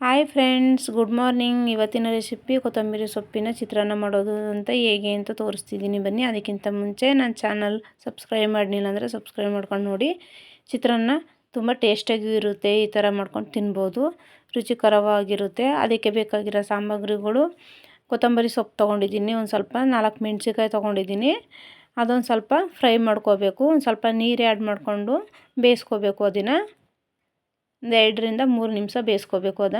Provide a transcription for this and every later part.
Hi friends, good morning. ಇವತ್ತಿನ recipe ಕೊತ್ತಂಬರಿ ಸೊಪ್ಪಿನ ಚಿತ್ರಾನ್ನ ಮಾಡೋದು ಅಂತ ಹೇಗೆ ಅಂತ ತೋರಿಸ್ತಿದ್ದೀನಿ. ಬನ್ನಿ, ಅದಕ್ಕಿಂತ ಮುಂಚೆ ನನ್ನ ಚಾನಲ್ ಸಬ್ಸ್ಕ್ರೈಬ್ ಮಾಡಲಿಲ್ಲ ಅಂದರೆ ಸಬ್ಸ್ಕ್ರೈಬ್ ಮಾಡ್ಕೊಂಡು ನೋಡಿ. ಚಿತ್ರಾನ್ನ ತುಂಬ ಟೇಸ್ಟಾಗಿಯೂ ಇರುತ್ತೆ, ಈ ಥರ ಮಾಡ್ಕೊಂಡು ತಿನ್ಬೋದು. ರುಚಿಕರವಾಗಿರುತ್ತೆ. ಅದಕ್ಕೆ ಬೇಕಾಗಿರೋ ಸಾಮಗ್ರಿಗಳು. ಕೊತ್ತಂಬರಿ ಸೊಪ್ಪು ತೊಗೊಂಡಿದ್ದೀನಿ, ಒಂದು ಸ್ವಲ್ಪ ನಾಲ್ಕು ಮೆಣಸಿಕಾಯಿ ತೊಗೊಂಡಿದ್ದೀನಿ. ಅದೊಂದು ಸ್ವಲ್ಪ ಫ್ರೈ ಮಾಡ್ಕೋಬೇಕು. ಒಂದು ಸ್ವಲ್ಪ ನೀರು ಆ್ಯಡ್ ಮಾಡಿಕೊಂಡು ಬೇಯಿಸ್ಕೋಬೇಕು ಅದನ್ನು. ಒಂದು ಎರಡರಿಂದ ಮೂರು ನಿಮಿಷ ಬೇಯಿಸ್ಕೋಬೇಕು ಅದ.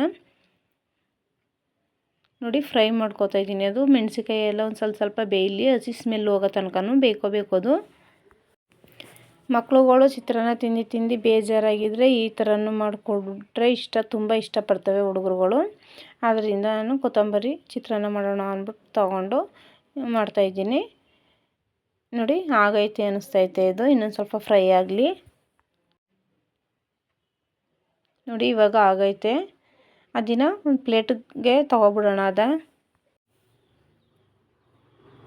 ನೋಡಿ ಫ್ರೈ ಮಾಡ್ಕೋತಾ ಇದ್ದೀನಿ ಅದು. ಮೆಣಸಿಕಾಯಿ ಎಲ್ಲ ಒಂದು ಸ್ವಲ್ಪ ಸ್ವಲ್ಪ ಬೇಯಲಿ ಹಸಿ ಸ್ಮೆಲ್ ಹೋಗೋ ತನಕನೂ ಬೇಯ್ಕೋಬೇಕು ಅದು. ಮಕ್ಳುಗಳು ಚಿತ್ರಾನ್ನ ತಿಂದು ತಿಂದು ಬೇಜಾರಾಗಿದ್ದರೆ ಈ ಥರನೂ ಮಾಡಿಕೊಟ್ರೆ ಇಷ್ಟ, ತುಂಬ ಇಷ್ಟಪಡ್ತವೆ ಹುಡುಗರುಗಳು. ಆದ್ದರಿಂದ ನಾನು ಕೊತ್ತಂಬರಿ ಚಿತ್ರಾನ್ನ ಮಾಡೋಣ ಅಂದ್ಬಿಟ್ಟು ತೊಗೊಂಡು ಮಾಡ್ತಾಯಿದ್ದೀನಿ ನೋಡಿ, ಆಗೈತೆ ಅನ್ನಿಸ್ತೈತೆ ಇದು. ಇನ್ನೊಂದು ಸ್ವಲ್ಪ ಫ್ರೈ ಆಗಲಿ. ನೋಡಿ, ಇವಾಗ ಆಗೈತೆ. ಅದನ್ನು ಒಂದು ಪ್ಲೇಟಿಗೆ ತೊಗೊಬಿಡೋಣ ಅದ.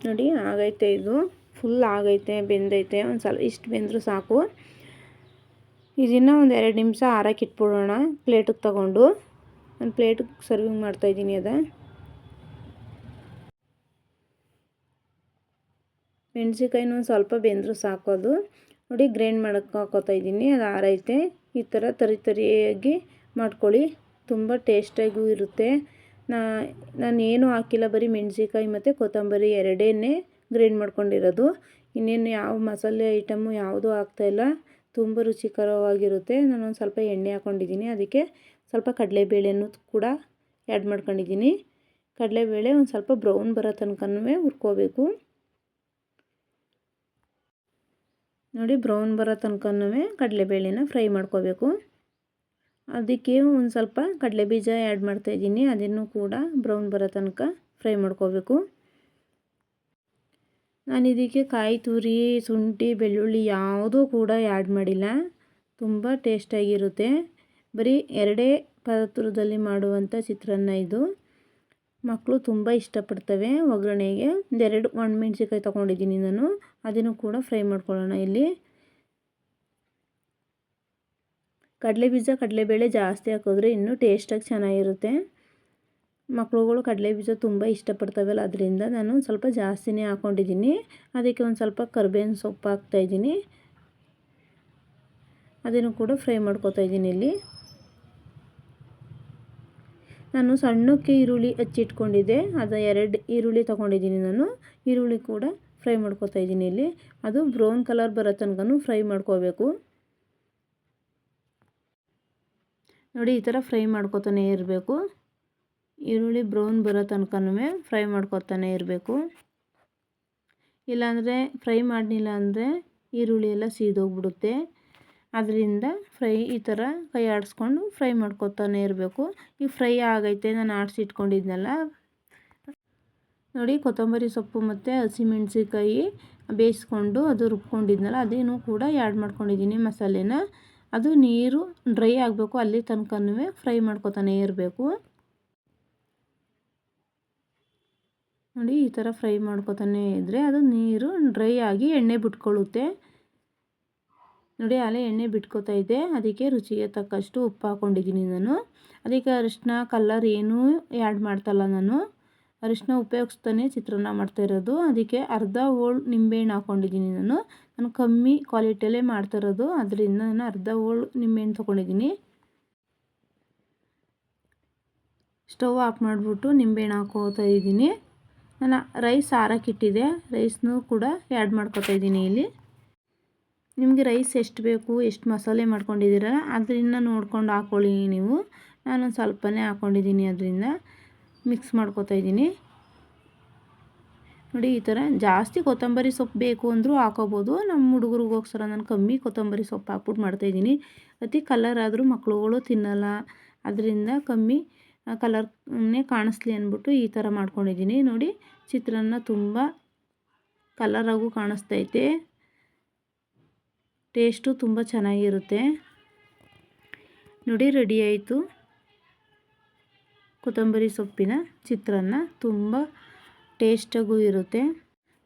ನೋಡಿ, ಆಗೈತೆ ಇದು. ಫುಲ್ ಆಗೈತೆ, ಬೆಂದೈತೆ. ಒಂದು ಸ್ವಲ್ಪ ಇಷ್ಟು ಬೆಂದರೂ ಸಾಕು. ಇದನ್ನು ಒಂದು ಎರಡು ನಿಮಿಷ ಆರಕ್ಕೆ ಇಟ್ಬಿಡೋಣ ಪ್ಲೇಟಿಗೆ ತಗೊಂಡು. ಒಂದು ಪ್ಲೇಟಿಗೆ ಸರ್ವಿಂಗ್ ಮಾಡ್ತಾಯಿದ್ದೀನಿ ಅದ. ಮೆಣಸಿಕಾಯಿನೂ ಒಂದು ಸ್ವಲ್ಪ ಬೆಂದರೂ ಸಾಕು ಅದು. ನೋಡಿ, ಗ್ರೈಂಡ್ ಮಾಡೋಕ್ಕೆ ಹಾಕೋತಾ ಇದ್ದೀನಿ. ಅದು ಆರೈತೆ. ಈ ಥರ ತರಿ ತರಿಯಾಗಿ ಮಾಡ್ಕೊಳ್ಳಿ. ತುಂಬ ಟೇಸ್ಟಾಗೂ ಇರುತ್ತೆ. ನಾ ನಾನು ಏನೂ ಹಾಕಿಲ್ಲ, ಬರೀ ಮೆಣಸಿಕಾಯಿ ಮತ್ತು ಕೊತ್ತಂಬರಿ ಎರಡೇ ಗ್ರೈಂಡ್ ಮಾಡ್ಕೊಂಡಿರೋದು. ಇನ್ನೇನು ಯಾವ ಮಸಾಲೆ ಐಟಮು ಯಾವುದೂ ಹಾಕ್ತಾಯಿಲ್ಲ ತುಂಬ ರುಚಿಕರವಾಗಿರುತ್ತೆ. ನಾನೊಂದು ಸ್ವಲ್ಪ ಎಣ್ಣೆ ಹಾಕ್ಕೊಂಡಿದ್ದೀನಿ ಅದಕ್ಕೆ ಸ್ವಲ್ಪ ಕಡಲೆಬೇಳೆನೂ ಕೂಡ ಆ್ಯಡ್ ಮಾಡ್ಕೊಂಡಿದ್ದೀನಿ. ಕಡಲೆಬೇಳೆ ಒಂದು ಸ್ವಲ್ಪ ಬ್ರೌನ್ ಬರೋ ತನಕನೂ ಹುರ್ಕೋಬೇಕು. ನೋಡಿ ಬ್ರೌನ್ ಬರೋ ತನಕನೂ ಕಡಲೆಬೇಳೆನ ಫ್ರೈ ಮಾಡ್ಕೋಬೇಕು. ಅದಕ್ಕೆ ಒಂದು ಸ್ವಲ್ಪ ಕಡಲೆ ಬೀಜ ಆ್ಯಡ್ ಮಾಡ್ತಾಯಿದ್ದೀನಿ ಅದನ್ನು ಕೂಡ ಬ್ರೌನ್ ಬರೋ ತನಕ ಫ್ರೈ ಮಾಡ್ಕೋಬೇಕು. ನಾನು ಇದಕ್ಕೆ ಕಾಯಿ, ತುರಿ, ಶುಂಠಿ, ಬೆಳ್ಳುಳ್ಳಿ ಯಾವುದೂ ಕೂಡ ಆ್ಯಡ್ ಮಾಡಿಲ್ಲ. ತುಂಬ ಟೇಸ್ಟಾಗಿರುತ್ತೆ. ಬರೀ ಎರಡೇ ಪಾತ್ರದಲ್ಲಿ ಮಾಡುವಂಥ ಚಿತ್ರಾನ್ನ ಇದು. ಮಕ್ಕಳು ತುಂಬ ಇಷ್ಟಪಡ್ತವೆ ಒಗ್ಗರಣೆಗೆ. ಒಂದೆರಡು ಒಣಮೆಣ್ಸಿಕಾಯಿ ತೊಗೊಂಡಿದ್ದೀನಿ ನಾನು. ಅದನ್ನು ಕೂಡ ಫ್ರೈ ಮಾಡ್ಕೊಳ್ಳೋಣ ಇಲ್ಲಿ. ಕಡಲೆ ಬೀಜ ಕಡಲೆಬೇಳೆ ಜಾಸ್ತಿ ಹಾಕಿದ್ರೆ ಇನ್ನೂ ಟೇಸ್ಟಾಗಿ ಚೆನ್ನಾಗಿರುತ್ತೆ. ಮಕ್ಕಳುಗಳು ಕಡಲೆ ಬೀಜ ತುಂಬ ಇಷ್ಟಪಡ್ತಾವಲ್ಲ, ಅದರಿಂದ ನಾನು ಸ್ವಲ್ಪ ಜಾಸ್ತಿನೇ ಹಾಕ್ಕೊಂಡಿದ್ದೀನಿ ಅದಕ್ಕೆ ಒಂದು ಸ್ವಲ್ಪ ಕರ್ಬೇವಿನ ಸೊಪ್ಪು ಹಾಕ್ತಾಯಿದ್ದೀನಿ ಅದನ್ನು ಕೂಡ ಫ್ರೈ ಮಾಡ್ಕೊತಾ ಇದ್ದೀನಿ ಇಲ್ಲಿ. ನಾನು ಸಣ್ಣಕ್ಕೆ ಈರುಳ್ಳಿ ಹಚ್ಚಿಟ್ಕೊಂಡಿದ್ದೆ. ಅದು ಎರಡು ಈರುಳ್ಳಿ ತೊಗೊಂಡಿದ್ದೀನಿ ನಾನು. ಈರುಳ್ಳಿ ಕೂಡ ಫ್ರೈ ಮಾಡ್ಕೊತಾ ಇದ್ದೀನಿ ಇಲ್ಲಿ. ಅದು ಬ್ರೌನ್ ಕಲರ್ ಬರೋ ತನಕ ಫ್ರೈ ಮಾಡ್ಕೋಬೇಕು. ನೋಡಿ, ಈ ಥರ ಫ್ರೈ ಮಾಡ್ಕೋತಾನೆ ಇರಬೇಕು. ಈರುಳ್ಳಿ ಬ್ರೌನ್ ಬರೋ ತನಕನೂ ಫ್ರೈ ಮಾಡ್ಕೋತಾನೆ ಇರಬೇಕು. ಇಲ್ಲಾಂದರೆ, ಫ್ರೈ ಮಾಡಲಿಲ್ಲ ಅಂದರೆ ಈರುಳ್ಳಿ ಎಲ್ಲ ಸೀದೋಗ್ಬಿಡುತ್ತೆ. ಅದರಿಂದ ಫ್ರೈ ಈ ಥರ ಕೈ ಆಡಿಸ್ಕೊಂಡು ಫ್ರೈ ಮಾಡ್ಕೊತಾನೆ ಇರಬೇಕು. ಈ ಫ್ರೈ ಆಗೈತೆ, ನಾನು ಆಡಿಸಿ ಇಟ್ಕೊಂಡಿದ್ನಲ್ಲ ನೋಡಿ, ಕೊತ್ತಂಬರಿ ಸೊಪ್ಪು ಮತ್ತು ಹಸಿಮೆಣ್ಸಿಕಾಯಿ ಬೇಯಿಸ್ಕೊಂಡು ಅದು ರುಬ್ಕೊಂಡಿದ್ನಲ್ಲ, ಅದೇನು ಕೂಡ ಆ್ಯಡ್ ಮಾಡ್ಕೊಂಡಿದ್ದೀನಿ ಮಸಾಲೆನ. ಅದು ನೀರು ಡ್ರೈ ಆಗಬೇಕು, ಅಲ್ಲಿ ತನಕನೂ ಫ್ರೈ ಮಾಡ್ಕೊತಾನೆ ಇರಬೇಕು. ನೋಡಿ, ಈ ಥರ ಫ್ರೈ ಮಾಡ್ಕೊತಾನೆ ಇದ್ದರೆ ಅದು ನೀರು ಡ್ರೈ ಆಗಿ ಎಣ್ಣೆ ಬಿಟ್ಕೊಳ್ಳುತ್ತೆ. ನೋಡಿ ಅಲೆ ಎಣ್ಣೆ ಬಿಟ್ಕೋತಾ ಇದೆ. ಅದಕ್ಕೆ ರುಚಿಗೆ ತಕ್ಕಷ್ಟು ಉಪ್ಪು ಹಾಕ್ಕೊಂಡಿದ್ದೀನಿ ನಾನು. ಅದಕ್ಕೆ ಅರಿಶಿನ ಕಲ್ಲರ್ ಏನೂ ಆ್ಯಡ್ ಮಾಡ್ತಲ್ಲ ನಾನು. ಅರಿಶಿನ ಉಪಯೋಗಿಸ್ತಾನೆ ಚಿತ್ರಾನ್ನ ಮಾಡ್ತಾ ಇರೋದು. ಅದಕ್ಕೆ ಅರ್ಧ ಓಳ್ ನಿಂಬೆಹಣ್ಣು ಹಾಕ್ಕೊಂಡಿದ್ದೀನಿ ನಾನು. ನಾನು ಕಮ್ಮಿ ಕ್ವಾಲಿಟಿಯಲ್ಲೇ ಮಾಡ್ತಾ ಇರೋದು. ಅದರಿಂದ ನಾನು ಅರ್ಧ ಓಳ್ ನಿಂಬೆಹಣ್ಣು ತೊಗೊಂಡಿದ್ದೀನಿ. ಸ್ಟವ್ ಆಫ್ ಮಾಡಿಬಿಟ್ಟು ನಿಂಬೆಹಣ್ಣು ಹಾಕೋತಾ ಇದ್ದೀನಿ. ನಾನು ರೈಸ್ ಆರಕ್ಕಿಟ್ಟಿದೆ ರೈಸ್ನೂ ಕೂಡ ಆ್ಯಡ್ ಮಾಡ್ಕೋತಾ ಇದ್ದೀನಿ ಇಲ್ಲಿ. ನಿಮಗೆ ರೈಸ್ ಎಷ್ಟು ಬೇಕು, ಎಷ್ಟು ಮಸಾಲೆ ಮಾಡ್ಕೊಂಡಿದ್ದೀರ ಅದರಿಂದ ನೋಡ್ಕೊಂಡು ಹಾಕ್ಕೊಳ್ಳಿ ನೀವು. ನಾನು ಸ್ವಲ್ಪನೇ ಹಾಕ್ಕೊಂಡಿದ್ದೀನಿ ಅದರಿಂದ. ಮಿಕ್ಸ್ ಮಾಡ್ಕೋತಾ ಇದ್ದೀನಿ. ನೋಡಿ, ಈ ಥರ ಜಾಸ್ತಿ ಕೊತ್ತಂಬರಿ ಸೊಪ್ಪು ಬೇಕು ಅಂದರೂ ಹಾಕೋಬೋದು. ನಮ್ಮ ಹುಡುಗರಿಗೋಸ್ಕರ ನಾನು ಕಮ್ಮಿ ಕೊತ್ತಂಬರಿ ಸೊಪ್ಪು ಹಾಕ್ಬಿಟ್ಟು ಮಾಡ್ತಾಯಿದ್ದೀನಿ ಅತಿ ಕಲರ್ ಆದರೂ ಮಕ್ಕಳುಗಳು ತಿನ್ನಲ್ಲ. ಅದರಿಂದ ಕಮ್ಮಿ ಕಲರ್ನೇ ಕಾಣಿಸ್ಲಿ ಅಂದ್ಬಿಟ್ಟು ಈ ಥರ ಮಾಡ್ಕೊಂಡಿದ್ದೀನಿ. ನೋಡಿ, ಚಿತ್ರಾನ್ನ ತುಂಬ ಕಲರಾಗೂ ಕಾಣಿಸ್ತೈತೆ ಟೇಸ್ಟು ತುಂಬ ಚೆನ್ನಾಗಿರುತ್ತೆ. ನೋಡಿ ರೆಡಿ ಆಯಿತು. ಕೊತ್ತಂಬರಿ ಸೊಪ್ಪಿನ ಚಿತ್ರಾನ್ನ ತುಂಬ ಟೇಸ್ಟಾಗೂ ಇರುತ್ತೆ.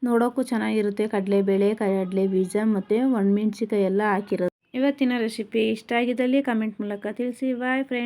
ನೋಡೋಕ್ಕೂ ಚೆನ್ನಾಗಿರುತ್ತೆ. ಕಡಲೆಬೇಳೆ, ಕಡಲೆ ಬೀಜ ಮತ್ತು ಒಣಮೆಣ್ಸಿಕಾಯಿ ಎಲ್ಲ ಹಾಕಿರೋದು. ಇವತ್ತಿನ ರೆಸಿಪಿ ಇಷ್ಟ ಆಗಿದ್ದಲ್ಲಿ ಕಮೆಂಟ್ ಮೂಲಕ ತಿಳಿಸಿ. Boy friend